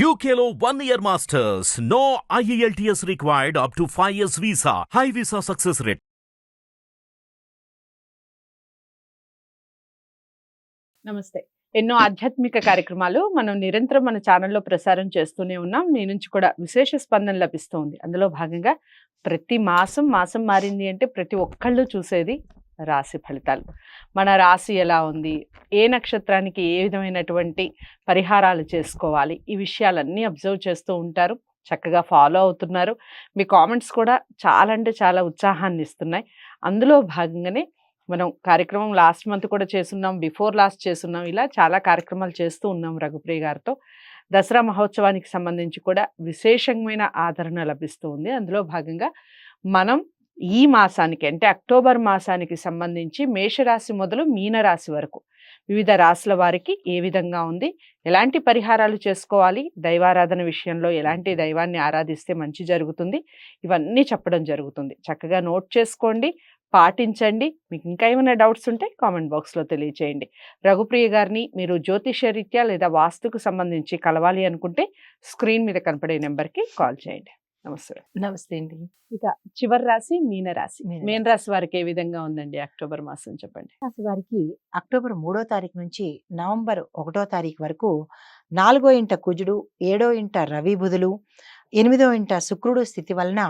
యూకేలో one year masters no IELTS required up to five years visa high visa success rate నమస్తే. ఎన్నో ఆధ్యాత్మిక కార్యక్రమాలు మనం నిరంతరం మన ఛానల్లో ప్రసారం చేస్తూనే ఉన్నాం. మీ నుంచి కూడా విశేష స్పందన లభిస్తుంది. అందులో భాగంగా ప్రతి మాసం మాసం మారింది అంటే ప్రతి ఒక్కళ్ళు చూసేది రాశి ఫలితాలు. మన రాశి ఎలా ఉంది? ఏ నక్షత్రానికి ఏ విధమైనటువంటి పరిహారాలు చేసుకోవాలి? ఈ విషయాలన్నీ అబ్జర్వ్ చేస్తూ ఉంటారు. చక్కగా ఫాలో అవుతున్నారు. మీ కామెంట్స్ కూడా చాలా అంటే చాలా ఉత్సాహాన్ని ఇస్తున్నాయి. అందులో భాగంగానే మనం కార్యక్రమం లాస్ట్ మంత్ కూడా చేస్తున్నాం. బిఫోర్ లాస్ట్ చేస్తున్నాం. ఇలా చాలా కార్యక్రమాలు చేస్తూ ఉన్నాం రఘుప్రియ గారితో. దసరా మహోత్సవానికి సంబంధించి కూడా విశేషమైన ఆదరణ లభిస్తూ ఉంది. అందులో భాగంగా మనం ఈ మాసానికి అంటే అక్టోబర్ మాసానికి సంబంధించి మేషరాశి మొదలు మీనరాశి వరకు. వివిధ రాశుల వారికి ఏ విధంగా ఉంది? ఎలాంటి పరిహారాలు చేసుకోవాలి? దైవారాధన విషయంలో ఎలాంటి దైవాన్ని ఆరాధిస్తే మంచి జరుగుతుంది? ఇవన్నీ చెప్పడం జరుగుతుంది. చక్కగా నోట్ చేసుకోండి పాటించండి. మీకు ఇంకా ఏమైనా డౌట్స్ ఉంటే కామెంట్ బాక్స్లో తెలియచేయండి. రఘుప్రియ గారిని మీరు జ్యోతిష రీత్యా లేదా వాస్తుకు సంబంధించి కలవాలి అనుకుంటే స్క్రీన్ మీద కనపడే నెంబర్కి కాల్ చేయండి. నమస్తే. నమస్తే అండి. ఇక చివరి రాశి మీన రాశి మీన రాశి వారికి ఏ విధంగా ఉందండి అక్టోబర్ మాసం చెప్పండి? రాశి వారికి అక్టోబర్ మూడో తారీఖు నుంచి నవంబర్ ఒకటో తారీఖు వరకు నాలుగో ఇంట కుజుడు ఏడో ఇంట రవి బుధులు ఎనిమిదో ఇంట శుక్రుడు స్థితి వలన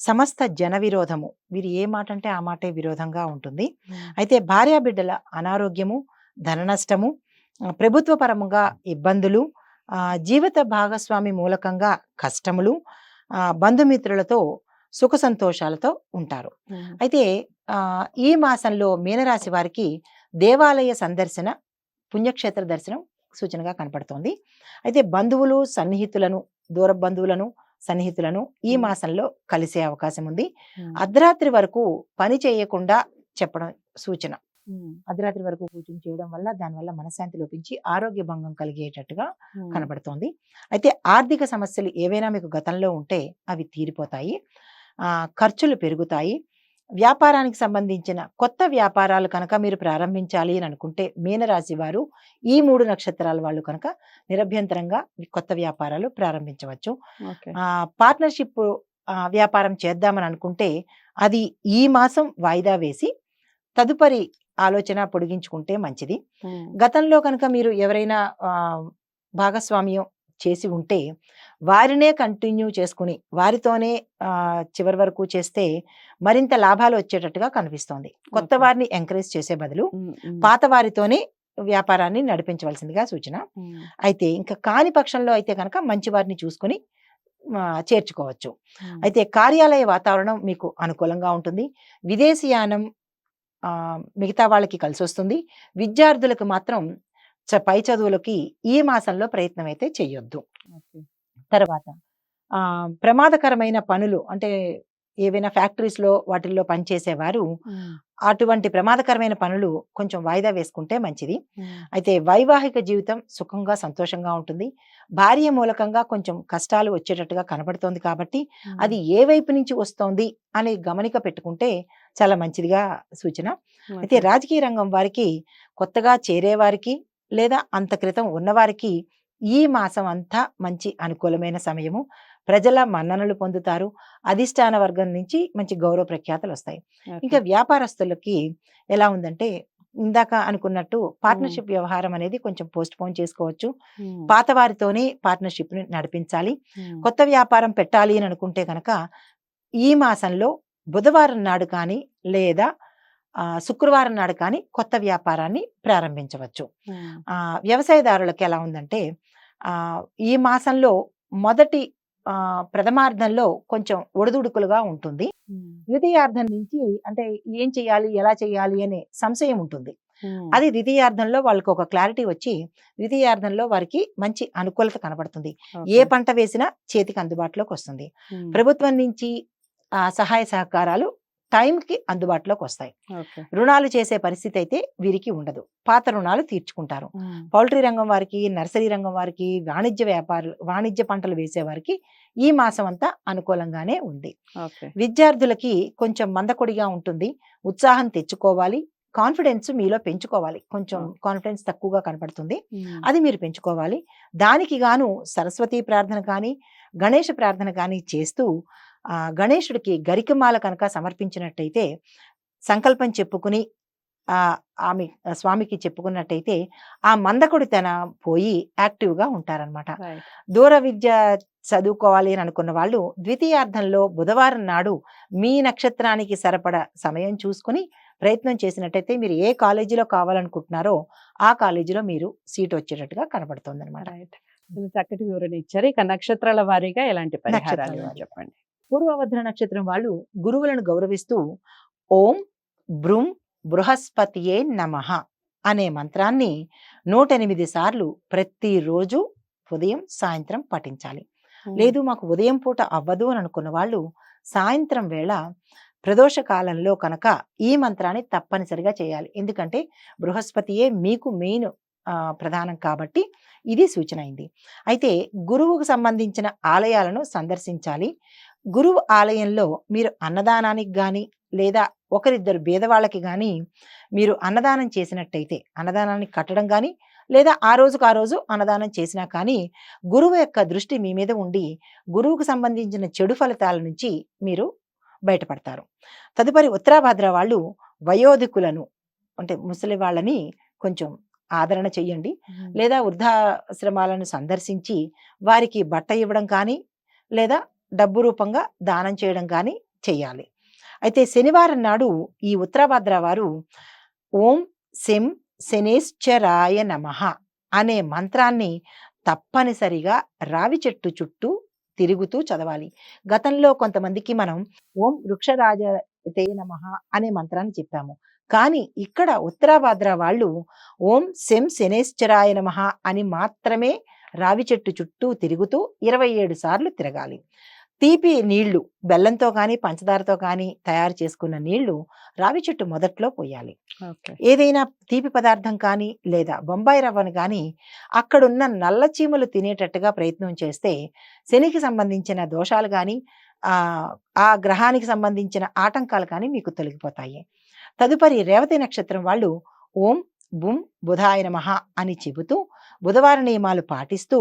సమస్త జన విరోధము. వీరు ఏ మాట అంటే ఆ మాటే విరోధంగా ఉంటుంది. అయితే భార్యాబిడ్డల అనారోగ్యము ధన నష్టము ఆ, ప్రభుత్వ పరముగా ఇబ్బందులు జీవిత భాగస్వామి మూలకంగా కష్టములు బంధుమిత్రులతో సుఖ సంతోషాలతో ఉంటారు. అయితే ఈ మాసంలో మీనరాశి వారికి దేవాలయ సందర్శన పుణ్యక్షేత్ర దర్శనం సూచనగా కనపడుతోంది. అయితే బంధువులు సన్నిహితులను దూర బంధువులను సన్నిహితులను ఈ. మాసంలో కలిసే అవకాశం ఉంది. అర్ధరాత్రి వరకు పని చేయకుండా చెప్పడం సూచన. అర్ధరాత్రి వరకు కూర్చుని చేయడం వల్ల దానివల్ల మనశ్శాంతి లోపించి ఆరోగ్య భంగం కలిగేటట్టుగా కనబడుతోంది. అయితే ఆర్థిక సమస్యలు ఏవైనా మీకు గతంలో ఉంటే అవి తీరిపోతాయి. ఆ, ఖర్చులు పెరుగుతాయి. వ్యాపారానికి సంబంధించిన కొత్త వ్యాపారాలు కనుక మీరు ప్రారంభించాలి అని అనుకుంటే మీనరాశి వారు ఈ మూడు నక్షత్రాల వాళ్ళు కనుక నిరభ్యంతరంగా కొత్త వ్యాపారాలు ప్రారంభించవచ్చు. పార్ట్నర్షిప్ వ్యాపారం చేద్దామని అనుకుంటే అది ఈ మాసం వాయిదా వేసి తదుపరి ఆలోచన పొడిగించుకుంటే మంచిది. గతంలో కనుక మీరు ఎవరైనా భాగస్వామ్యం చేసి ఉంటే వారినే కంటిన్యూ చేసుకుని వారితోనే చివరి వరకు చేస్తే మరింత లాభాలు వచ్చేటట్టుగా కనిపిస్తోంది. కొత్త. వారిని ఎంకరేజ్ చేసే బదులు పాత వారితోనే వ్యాపారాన్ని నడిపించవలసిందిగా సూచన. అయితే ఇంకా కాని పక్షంలో అయితే కనుక మంచి వారిని చూసుకుని చేర్చుకోవచ్చు. అయితే కార్యాలయ వాతావరణం మీకు అనుకూలంగా ఉంటుంది. విదేశీయానం మిగతా వాళ్ళకి కలిసి వస్తుంది విద్యార్థులకు మాత్రం చ- పై చదువులకి ఈ మాసంలో ప్రయత్నం అయితే చేయొద్దు తర్వాత ఆ, ప్రమాదకరమైన పనులు అంటే ఏవైనా ఫ్యాక్టరీస్లో వాటిల్లో పనిచేసేవారు అటువంటి ప్రమాదకరమైన పనులు కొంచెం వాయిదా వేసుకుంటే మంచిది. అయితే వైవాహిక జీవితం సుఖంగా సంతోషంగా ఉంటుంది. భార్య మూలకంగా కొంచెం కష్టాలు వచ్చేటట్టుగా కనబడుతోంది కాబట్టి అది ఏ వైపు నుంచి వస్తోంది అని గమనిక పెట్టుకుంటే చాలా మంచిదిగా సూచన. అయితే రాజకీయ రంగం వారికి కొత్తగా చేరే వారికి లేదా అంత క్రితం ఉన్నవారికి ఈ మాసం అంతా మంచి అనుకూలమైన సమయము. ప్రజల మన్ననలు పొందుతారు. అధిష్టాన వర్గం నుంచి మంచి గౌరవ ప్రఖ్యాతలు వస్తాయి. ఇంకా వ్యాపారస్తులకి ఎలా ఉందంటే ఇందాక అనుకున్నట్టు పార్ట్నర్షిప్ వ్యవహారం అనేది కొంచెం పోస్ట్ పోన్ చేసుకోవచ్చు పాత వారితోనే పార్ట్నర్షిప్ని నడిపించాలి కొత్త వ్యాపారం పెట్టాలి అని అనుకుంటే కనుక ఈ మాసంలో బుధవారం నాడు కానీ లేదా శుక్రవారం నాడు కానీ కొత్త వ్యాపారాన్ని ప్రారంభించవచ్చు. ఆ, వ్యవసాయదారులకు ఎలా ఉందంటే ఆ, ఈ మాసంలో మొదటి ప్రథమార్థంలో కొంచెం ఒడిదుడుకులుగా ఉంటుంది. ద్వితీయార్థం నుంచి అంటే ఏం చేయాలి ఎలా చేయాలి అనే సంశయం ఉంటుంది. అది ద్వితీయార్థంలో వాళ్ళకి ఒక క్లారిటీ వచ్చి ద్వితీయార్థంలో వారికి మంచి అనుకూలత కనబడుతుంది. ఏ పంట వేసినా చేతికి అందుబాటులోకి వస్తుంది. ప్రభుత్వం నుంచి ఆ, సహాయ సహకారాలు టైంకి అందుబాటులోకి వస్తాయి. రుణాలు చేసే పరిస్థితి అయితే వీరికి ఉండదు. పాత రుణాలు తీర్చుకుంటారు. పౌల్ట్రీ రంగం వారికి నర్సరీ రంగం వారికి వాణిజ్య వ్యాపారులు వాణిజ్య పంటలు వేసే వారికి ఈ మాసం అంతా అనుకూలంగానే ఉంది. విద్యార్థులకి కొంచెం మందకొడిగా ఉంటుంది. ఉత్సాహం తెచ్చుకోవాలి. కాన్ఫిడెన్స్ మీలో పెంచుకోవాలి. కొంచెం. కాన్ఫిడెన్స్ తక్కువగా కనపడుతుంది. అది మీరు పెంచుకోవాలి. దానికి గాను సరస్వతి ప్రార్థన కానీ గణేష ప్రార్థన కానీ చేస్తూ గణేశుడికి గరికమాల కనుక సమర్పించినట్టయితే సంకల్పం చెప్పుకుని ఆ ఆమె స్వామికి చెప్పుకున్నట్టయితే ఆ మందకొడితన పోయి యాక్టివ్గా ఉంటారనమాట. దూర విద్య చదువుకోవాలి అని అనుకున్న వాళ్ళు ద్వితీయార్థంలో బుధవారం నాడు మీ నక్షత్రానికి సరిపడ సమయం చూసుకుని ప్రయత్నం చేసినట్టయితే మీరు ఏ కాలేజీలో కావాలనుకుంటున్నారో ఆ కాలేజీలో మీరు సీట్ వచ్చేటట్టుగా కనబడుతుంది అనమాట చక్కటి వివరణ ఇచ్చారు. ఇక నక్షత్రాల వారీగా ఎలాంటి పరిహారాలు. చెప్పండి. పూర్వభద్ర నక్షత్రం వాళ్ళు గురువులను గౌరవిస్తూ ఓం బ్రూం బృహస్పతియే నమః అనే మంత్రాన్ని నూట ఎనిమిది సార్లు ప్రతిరోజు ఉదయం సాయంత్రం పఠించాలి. లేదు మాకు ఉదయం పూట అవ్వదు అని అనుకున్న వాళ్ళు సాయంత్రం వేళ ప్రదోష కాలంలో కనుక ఈ మంత్రాన్ని తప్పనిసరిగా చేయాలి. ఎందుకంటే బృహస్పతియే మీకు మెయిన్ ప్రధానం కాబట్టి ఇది సూచన అయింది. అయితే గురువుకు సంబంధించిన ఆలయాలను సందర్శించాలి. గురువు ఆలయంలో మీరు అన్నదానానికి కానీ లేదా ఒకరిద్దరు భేదవాళ్ళకి కానీ మీరు అన్నదానం చేసినట్టయితే అన్నదానాన్ని కట్టడం కానీ లేదా ఆ రోజుకు ఆ రోజు అన్నదానం చేసినా కానీ గురువు యొక్క దృష్టి మీ మీద ఉండి గురువుకు సంబంధించిన చెడు ఫలితాల నుంచి మీరు బయటపడతారు. తదుపరి ఉత్తరాభద్ర వాళ్ళు వయోధికులను అంటే ముసలి వాళ్ళని కొంచెం ఆదరణ చెయ్యండి ఉమ్, లేదా వృద్ధాశ్రమాలను సందర్శించి వారికి బట్ట ఇవ్వడం కానీ లేదా డబ్బు రూపంగా దానం చేయడం కానీ చేయాలి. అయితే శనివారం నాడు ఈ ఉత్తరాభద్ర వారు ఓం శం శనేశ్చరాయ నమః అనే మంత్రాన్ని తప్పనిసరిగా రావి చెట్టు చుట్టూ తిరుగుతూ చదవాలి. గతంలో కొంతమందికి మనం ఓం వృక్షరాజ తే నమః అనే మంత్రాన్ని చెప్పాము. కానీ ఇక్కడ ఉత్తరాభాద్ర వాళ్ళు ఓం శం శనేశ్చరాయ నమః అని మాత్రమే రావి చెట్టు చుట్టూ తిరుగుతూ ఇరవై ఏడు సార్లు తిరగాలి. తీపి నీళ్ళు బెల్లంతో కానీ పంచదారతో కానీ తయారు చేసుకున్న నీళ్ళు రావి చెట్టు మొదట్లో పోయాలి. ఏదైనా తీపి పదార్థం కానీ లేదా బొంబాయి రవ్వను కానీ అక్కడున్న నల్ల చీమలు తినేటట్టుగా ప్రయత్నం చేస్తే శనికి సంబంధించిన దోషాలు కానీ ఆ ఆ గ్రహానికి సంబంధించిన ఆటంకాలు కానీ మీకు తొలగిపోతాయి. తదుపరి రేవతి నక్షత్రం వాళ్ళు ఓం బుం బుధాయ నమః అని చెబుతూ బుధవార నియమాలు పాటిస్తూ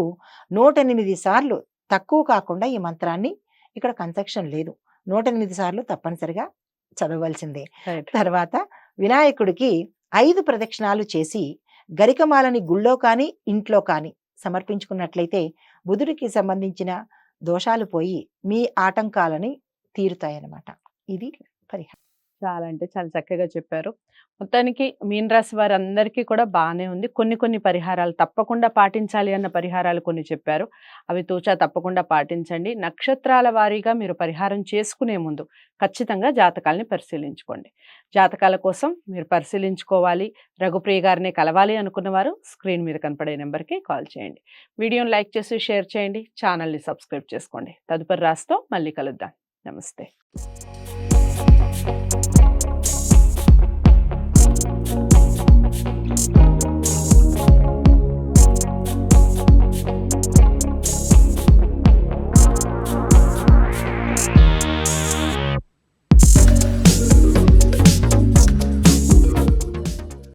నూట ఎనిమిది సార్లు తక్కువ కాకుండా ఈ మంత్రాన్ని ఇక్కడ కన్సెక్షన్ లేదు. నూట ఎనిమిది సార్లు తప్పనిసరిగా చదవవలసిందే. తర్వాత వినాయకుడికి ఐదు ప్రదక్షిణాలు చేసి గరికమాలని గుళ్ళో కానీ ఇంట్లో కానీ సమర్పించుకున్నట్లయితే బుధుడికి సంబంధించిన దోషాలు పోయి మీ ఆటంకాలని తీరుతాయన్నమాట. ఇది పరిహారం చాలా అంటే చాలా చక్కగా చెప్పారు. మొత్తానికి మీన రాశి వారందరికీ కూడా బాగానే ఉంది. కొన్ని కొన్ని పరిహారాలు తప్పకుండా పాటించాలి అన్న పరిహారాలు కొన్ని చెప్పారు. అవి తూచా తప్పకుండా పాటించండి. నక్షత్రాల వారీగా మీరు పరిహారం చేసుకునే ముందు ఖచ్చితంగా జాతకాలని పరిశీలించుకోండి. జాతకాల కోసం మీరు పరిశీలించుకోవాలి. రఘుప్రియ గారిని కలవాలి అనుకున్నవారు స్క్రీన్ మీద కనపడే నెంబర్కి కాల్ చేయండి. వీడియోని లైక్ చేసి షేర్ చేయండి. ఛానల్ని సబ్స్క్రైబ్ చేసుకోండి. తదుపరి రాస్తో మళ్ళీ కలుద్దాం. నమస్తే.